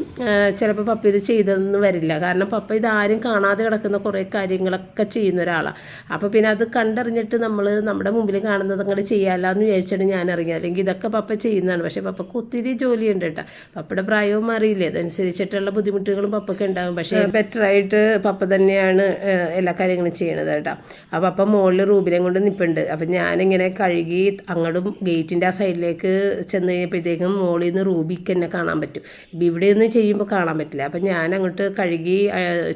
Speaker 1: ചിലപ്പോൾ പപ്പ ഇത് ചെയ്തതെന്ന് വരില്ല. കാരണം പപ്പ ഇത് ആരും കാണാതെ കിടക്കുന്ന കുറേ കാര്യങ്ങളൊക്കെ ചെയ്യുന്ന ഒരാളാണ് അപ്പോൾ പിന്നെ അത് കണ്ടറിഞ്ഞിട്ട് നമ്മൾ നമ്മുടെ മുമ്പിൽ കാണുന്നത് അങ്ങോട്ട് ചെയ്യാമല്ലോ എന്ന് വിചാരിച്ചാണ് ഞാൻ ഇറങ്ങിയത്. അല്ലെങ്കിൽ ഇതൊക്കെ പപ്പ ചെയ്യുന്നതാണ്. പക്ഷേ പപ്പക്ക് ഒത്തിരി ജോലിയുണ്ട് കേട്ടോ. പപ്പയുടെ പ്രായവും അറിയില്ലേ അതനുസരിച്ചിട്ടുള്ള ബുദ്ധിമുട്ടുകളും പപ്പയ്ക്ക് ഉണ്ടാകും പക്ഷേ ബെറ്ററായിട്ട് പപ്പ തന്നെയാണ് എല്ലാ കാര്യങ്ങളും ചെയ്യണത് കേട്ടോ. മുകളിൽ റൂബിനെ കൊണ്ട് നിൽപ്പുണ്ട് അപ്പം ഞാനിങ്ങനെ കഴുകി അങ്ങോട്ടും ഗേറ്റിന്റെ ആ സൈഡിലേക്ക് ചെന്ന് കഴിഞ്ഞപ്പോഴത്തേക്കും മുകളിൽ നിന്ന് റൂബിക്ക് എന്നെ കാണാൻ പറ്റും. ഇവിടെ നിന്ന് ചെയ്യുമ്പോൾ കാണാൻ പറ്റില്ല. അപ്പം ഞാൻ അങ്ങോട്ട് കഴുകി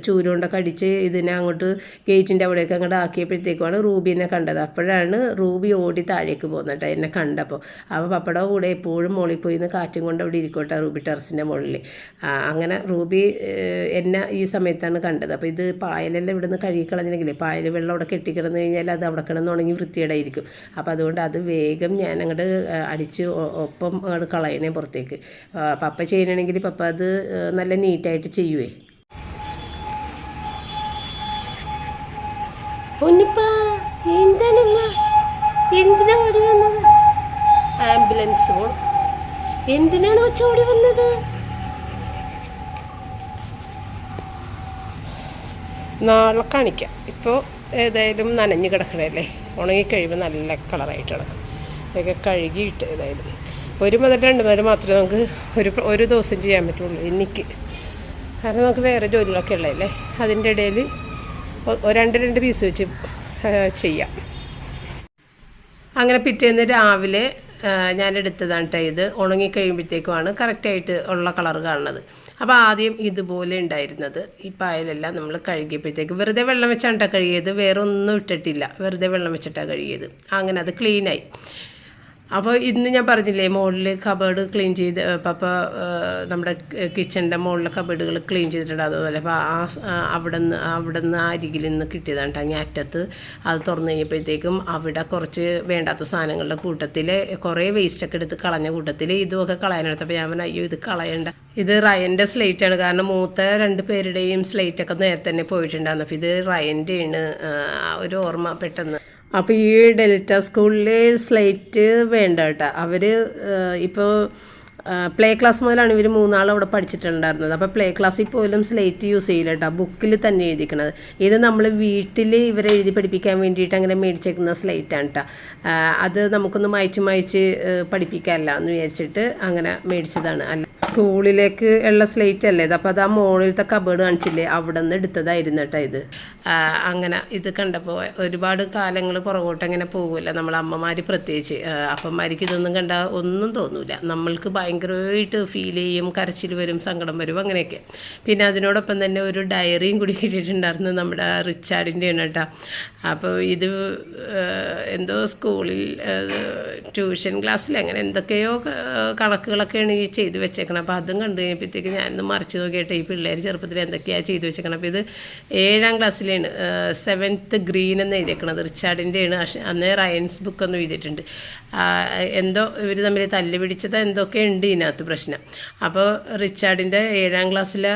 Speaker 1: ചൂരുകൊണ്ടൊക്കെ അടിച്ച് ഇതിനെ അങ്ങോട്ട് ഗേറ്റിന്റെ അവിടേക്ക് അങ്ങോട്ട് ആക്കിയപ്പോഴത്തേക്കുമാണ് റൂബിനെ കണ്ടത്. അപ്പോഴാണ് റൂബി ഓടി താഴേക്ക് പോകുന്നത് എന്നെ കണ്ടപ്പോൾ. അപ്പോൾ പപ്പട കൂടെ എപ്പോഴും മുകളിൽ പോയി നിന്ന് കാറ്റും കൊണ്ട് അവിടെ ഇരിക്കട്ടെ റൂബി ടെറസിന്റെ മുകളിൽ. അങ്ങനെ റൂബി എന്നെ ഈ സമയത്താണ് കണ്ടത്. അപ്പോൾ ഇത് പായലെല്ലാം ഇവിടെ നിന്ന് കഴുകി കളഞ്ഞില്ലെങ്കിലേ പായൽ വെള്ളം അവിടെ കെട്ടിക്കിടന്നു കഴിഞ്ഞാൽ അത് അവിടെ കിടന്നുണങ്ങി വൃത്തിയേടായിരിക്കും അപ്പോൾ അതുകൊണ്ട് അത് വേഗം ഞാൻ അങ്ങോട്ട് അടിച്ച് ഒപ്പം അങ്ങോട്ട് കളയണേ പുറത്തേക്ക്. പപ്പ ചെയ്യണമെങ്കിൽ പപ്പ അത് നല്ല നീറ്റായിട്ട് ചെയ്യുവേ. പൊന്നിപ്പാ എന്താണമ്മ എന്തിനാ ഓടി വന്നത്? ആംബുലൻസ് എന്തിനാണ് ഓടി വന്നത്? നാളെ കാണിക്കാം. ഇപ്പോൾ ഏതായാലും നനഞ്ഞ് കിടക്കണല്ലേ ഉണങ്ങിക്കഴിയുമ്പോൾ നല്ല കളറായിട്ട് കിടക്കും. ഇതൊക്കെ കഴുകിയിട്ട് ഏതായാലും. ഒരു മുതൽ രണ്ട് മുതൽ മാത്രമേ നമുക്ക് ഒരു ഒരു ദിവസം ചെയ്യാൻ പറ്റുള്ളൂ എനിക്ക്. കാരണം നമുക്ക് വേറെ ജോലികളൊക്കെ ഉള്ളതല്ലേ അതിന്റെ ഇടയിൽ രണ്ട് രണ്ട് പീസ് വെച്ച് ചെയ്യാം. അങ്ങനെ പിറ്റേന്ന് രാവിലെ ഞാൻ എടുത്തതാണ് കേട്ടോ ഇത്. ഉണങ്ങിക്കഴിയുമ്പോഴത്തേക്കുമാണ് കറക്റ്റായിട്ട് ഉള്ള കളർ കാണുന്നത്. അപ്പോൾ ആദ്യം ഇതുപോലെ ഉണ്ടായിരുന്നത്. ഈ പായലെല്ലാം നമ്മൾ കഴുകിയപ്പോഴത്തേക്ക് വെറുതെ വെള്ളം വെച്ചാണ് കഴുകിയത് വേറെ ഒന്നും ഇട്ടിട്ടില്ല. വെറുതെ വെള്ളം വെച്ചിട്ടാണ് കഴുകിയത്. അങ്ങനെ അത് ക്ലീനായി അപ്പോൾ ഇന്ന് ഞാൻ പറഞ്ഞില്ലേ മുകളിൽ കബേർഡ് ക്ലീൻ ചെയ്ത് പപ്പ നമ്മുടെ കിച്ചണിന്റെ മുകളിലെ കബേർഡുകൾ ക്ലീൻ ചെയ്തിട്ടുണ്ട്. അതുപോലെ അപ്പോൾ ആ അവിടെ നിന്ന് അവിടെ നിന്ന് അരികിൽ നിന്ന് കിട്ടിയതാണ് കേട്ടോ ഞാൻ അറ്റത്ത് അത് തുറന്നു കഴിഞ്ഞപ്പോഴത്തേക്കും അവിടെ കുറച്ച് വേണ്ടാത്ത സാധനങ്ങളുടെ കൂട്ടത്തിൽ കുറേ വേസ്റ്റൊക്കെ എടുത്ത് കളഞ്ഞ കൂട്ടത്തിൽ ഇതുമൊക്കെ കളയാനെടുത്തപ്പോൾ ഞാൻ പറഞ്ഞു അയ്യോ ഇത് കളയണ്ട. ഇത് റയന്റെ സ്ലേറ്റാണ് കാരണം മൂത്ത രണ്ട് പേരുടെയും സ്ലേറ്റൊക്കെ നേരത്തെ തന്നെ പോയിട്ടുണ്ടായിരുന്നു. അപ്പോൾ ഇത് റയന്റെയാണ് ഒരു ഓർമ്മ പെട്ടെന്ന്. അപ്പോൾ ഈ ഡെൽറ്റ സ്കൂളിലെ സ്ലേറ്റ് വേണ്ട കേട്ടോ. അവർ ഇപ്പോൾ പ്ലേ ക്ലാസ് മുതലാണ് ഇവർ മൂന്നാൾ അവിടെ പഠിച്ചിട്ടുണ്ടായിരുന്നത്. അപ്പോൾ പ്ലേ ക്ലാസ്സിൽ പോലും സ്ലേറ്റ് യൂസ് ചെയ്യില്ല കേട്ടോ ബുക്കിൽ തന്നെ എഴുതിക്കണത്. ഇത് നമ്മൾ വീട്ടിൽ ഇവരെ എഴുതി പഠിപ്പിക്കാൻ വേണ്ടിയിട്ട് അങ്ങനെ മേടിച്ചേക്കുന്ന സ്ലേറ്റാണ് കേട്ടോ അത് നമുക്കൊന്ന് മായ്ച്ച് മായ്ച്ച് പഠിപ്പിക്കാമല്ല എന്ന് വിചാരിച്ചിട്ട് അങ്ങനെ മേടിച്ചതാണ്. അല്ല സ്കൂളിലേക്ക് ഉള്ള സ്ലേറ്റ് അല്ലേ ഇത്? അപ്പോൾ അത് ആ മോളിലത്തെ കബേർഡ് കാണിച്ചില്ലേ? അവിടെ നിന്ന് എടുത്തതായിരുന്നു കേട്ടോ ഇത്. അങ്ങനെ ഇത് കണ്ടപ്പോൾ ഒരുപാട് കാലങ്ങൾ പുറകോട്ട് അങ്ങനെ പോകില്ല നമ്മൾ അമ്മമാർ പ്രത്യേകിച്ച്. അപ്പന്മാർക്ക് ഇതൊന്നും കണ്ടാൽ ഒന്നും തോന്നൂല. നമ്മൾക്ക് ഭയങ്കരമായിട്ട് ഫീൽ ചെയ്യും കരച്ചിൽ വരും സങ്കടം വരും അങ്ങനെയൊക്കെ. പിന്നെ അതിനോടൊപ്പം തന്നെ ഒരു ഡയറിയും കൂടി കിട്ടിയിട്ടുണ്ടായിരുന്നു നമ്മുടെ റിച്ചാർഡിന്റെയാണ് കേട്ടോ. അപ്പോൾ ഇത് എന്തോ സ്കൂളിൽ ട്യൂഷൻ ക്ലാസ്സിൽ അങ്ങനെ എന്തൊക്കെയോ കണക്കുകളൊക്കെയാണ് ഈ ചെയ്തു വെച്ചേക്കണം അപ്പോൾ അതും കണ്ടു കഴിഞ്ഞപ്പോഴത്തേക്ക് ഞാനൊന്ന് മറിച്ച് നോക്കിയിട്ട് ഈ പിള്ളേർ ചെറുപ്പത്തിൽ എന്തൊക്കെയാണ് ചെയ്തു വെച്ചേക്കണം അപ്പോൾ ഇത് ഏഴാം ക്ലാസ്സിലാണ് സെവൻത്ത് ഗ്രീൻ എന്ന് എഴുതിയേക്കണത് റിച്ചാർഡിന്റെയാണ്. അന്നേ റയൻസ് ബുക്കൊന്നും എഴുതിയിട്ടുണ്ട്. എന്തോ ഇവർ തമ്മിൽ തല്ല് പിടിച്ചത് എന്തൊക്കെ ഉണ്ട് ഇതിനകത്ത് പ്രശ്നം. അപ്പോൾ റിച്ചാർഡിന്റെ ഏഴാം ക്ലാസ്സിലെ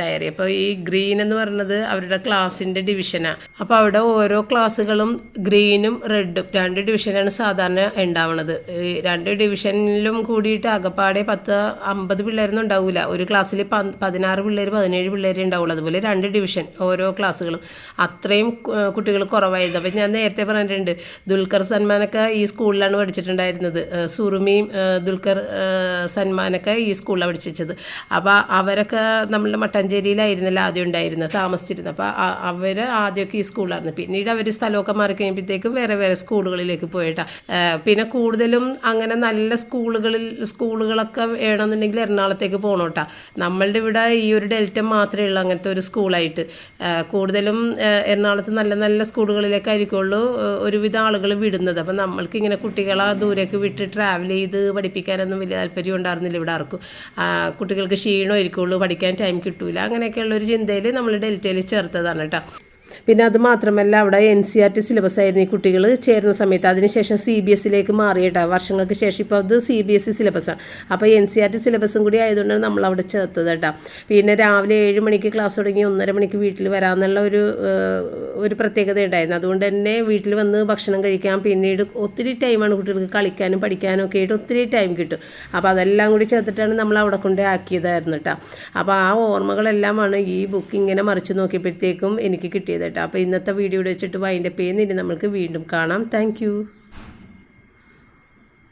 Speaker 1: ഡയറി. അപ്പോൾ ഈ ഗ്രീൻ എന്ന് പറയുന്നത് അവരുടെ ക്ലാസ്സിന്റെ ഡിവിഷനാണ് അപ്പോൾ അവിടെ ഓരോ ക്ലാസ്സുകളും ഗ്രീനും റെഡും രണ്ട് ഡിവിഷനാണ് സാധാരണ ഉണ്ടാവുന്നത് രണ്ട് ഡിവിഷനിലും കൂടിയിട്ട് അകപ്പാടെ പത്ത് അമ്പത് പിള്ളേരൊന്നും ഉണ്ടാവില്ല ഒരു ക്ലാസ്സിൽ പതിനാറ് പിള്ളേർ പതിനേഴ് പിള്ളേരെ ഉണ്ടാവുള്ളൂ. അതുപോലെ രണ്ട് ഡിവിഷൻ ഓരോ ക്ലാസ്സുകളും. അത്രയും കുട്ടികൾ കുറവായത് അപ്പം ഞാൻ നേരത്തെ പറഞ്ഞിട്ടുണ്ട് ദുൽഖർ സൽമാനൊക്കെ ഈ സ്കൂളിലാണ് പഠിച്ചിട്ടുണ്ടായിരുന്നത്. സുറുമിയും ദുൽഖർ ഏഹ് സൽമാനൊക്കെ ഈ സ്കൂളിലാണ് പഠിച്ചത് അപ്പോൾ അവരൊക്കെ നമ്മളുടെ മട്ടാഞ്ചേരിയിലായിരുന്നല്ലോ ആദ്യം ഉണ്ടായിരുന്നത് താമസിച്ചിരുന്നത്. അപ്പോൾ അവർ ആദ്യമൊക്കെ ഈ സ്കൂളായിരുന്നു പിന്നീട് അവർ സ്ഥലമൊക്കെ മാറി കഴിയുമ്പോഴത്തേക്കും വേറെ വേറെ സ്കൂളുകളിലേക്ക് പോയിട്ടാ. പിന്നെ കൂടുതലും അങ്ങനെ നല്ല സ്കൂളുകളിൽ സ്കൂളുകളൊക്കെ വേണമെന്നുണ്ടെങ്കിൽ എറണാകുളത്തേക്ക് പോകണോട്ടാ നമ്മളുടെ ഇവിടെ ഈ ഒരു ഡെൽറ്റ മാത്രമേ ഉള്ളൂ അങ്ങനത്തെ ഒരു സ്കൂളായിട്ട്. കൂടുതലും എറണാകുളത്ത് നല്ല നല്ല സ്കൂളുകളിലേക്കായിരിക്കുള്ളൂ ഒരുവിധം ആളുകൾ വിടുന്നത്. അപ്പം നമ്മൾക്ക് ഇങ്ങനെ കുട്ടികളെ ദൂരേക്ക് വിട്ട് ട്രാവൽ ചെയ്ത് പഠിപ്പിക്കാനൊന്നും വലിയ താല്പര്യം ഉണ്ടായിരുന്നില്ല ഇവിടെ ആർക്കും. കുട്ടികൾക്ക് കുട്ടികൾക്ക് ക്ഷീണമായിരിക്കുള്ളൂ പഠിക്കാൻ ടൈം കിട്ടൂല. അങ്ങനെയൊക്കെയുള്ള ഒരു ചിന്തയിൽ നമ്മൾ ഡെൽറ്റയിൽ ചേർത്തതാണ് കേട്ടോ. പിന്നെ അത് മാത്രമല്ല അവിടെ N C R T syllabus ആയിരുന്നു ഈ കുട്ടികൾ ചേരുന്ന സമയത്ത്. അതിനുശേഷം സി ബി എസ് സിയിലേക്ക് മാറിയിട്ടാ. വർഷങ്ങൾക്ക് ശേഷം ഇപ്പോൾ അത് സി ബി എസ് സി സിലബസാണ് അപ്പോൾ എൻ സി ആർ ടി സിലബസും കൂടി ആയതുകൊണ്ടാണ് നമ്മൾ അവിടെ ചേർത്തത് കേട്ടോ. പിന്നെ രാവിലെ ഏഴ് മണിക്ക് ക്ലാസ് തുടങ്ങി ഒന്നര മണിക്ക് വീട്ടിൽ വരാമെന്നുള്ള ഒരു ഒരു പ്രത്യേകത ഉണ്ടായിരുന്നു. അതുകൊണ്ട് തന്നെ വീട്ടിൽ വന്ന് ഭക്ഷണം കഴിക്കാം. പിന്നീട് ഒത്തിരി ടൈമാണ് കുട്ടികൾക്ക് കളിക്കാനും പഠിക്കാനും ഒക്കെ ആയിട്ട് ഒത്തിരി ടൈം കിട്ടും. അപ്പോൾ അതെല്ലാം കൂടി ചേർത്തിട്ടാണ് നമ്മൾ അവിടെ കൊണ്ട് ആക്കിയതായിരുന്നു കേട്ടോ. അപ്പോൾ ആ ഓർമ്മകളെല്ലാമാണ് ഈ ബുക്ക് ഇങ്ങനെ മറിച്ച് നോക്കിയപ്പോഴത്തേക്കും എനിക്ക് കിട്ടിയത് കേട്ടോ. അപ്പോൾ ഇന്നത്തെ വീഡിയോ വെച്ചിട്ട് വൈൻഡപ്പ് ചെയ്യുന്നില്ല നമുക്ക് വീണ്ടും കാണാം. താങ്ക്